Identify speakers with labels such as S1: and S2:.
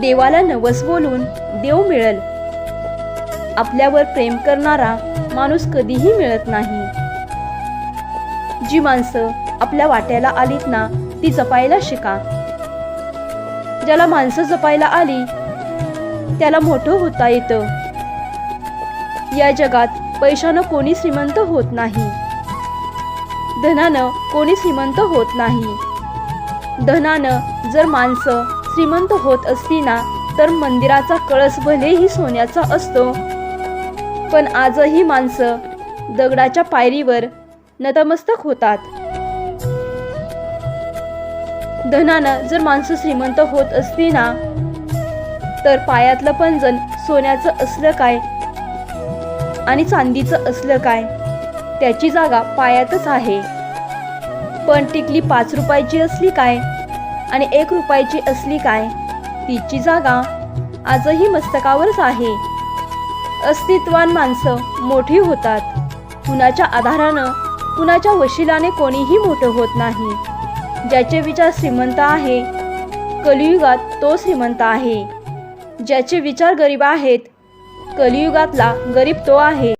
S1: देवाला नवस बोलून देव मिळल. आपल्यावर प्रेम करणारा माणूस कधीही मिळत नाही. जी माणसं आपल्या वाट्याला आलीत ना ती जपायला शिका. ज्याला माणसं जपायला आली त्याला मोठं होता येतं. या जगात पैशानं कोणी श्रीमंत होत नाही. धनानं कोणी श्रीमंत होत नाही. धनानं जर माणसं श्रीमंत होत असती ना तर मंदिराचा कळस भलेही सोन्याचा असतो. पण आजही माणसं दगडाच्या पायरीवर नतमस्तक होतात. धनानं जर माणसं श्रीमंत होत असती ना तर पायातलं पंजन सोन्याचं असलं काय? आणि चांदीचं असलं काय? त्याची जागा पायातच आहे. पण टिकली पाच रुपयाची असली काय? आणि एक रुपयाची असली काय? तिची जागा आजही मस्तकावरच आहे. अस्तित्वान माणसं मोठी होतात. कुणाच्या आधारानं कुणाच्या वशिलाने कोणीही मोठं होत नाही. ज्याचे विचार श्रीमंत आहे कलियुगात तो श्रीमंत आहे. ज्याचे विचार गरीब आहेत कलियुगातला गरीब तो आहे.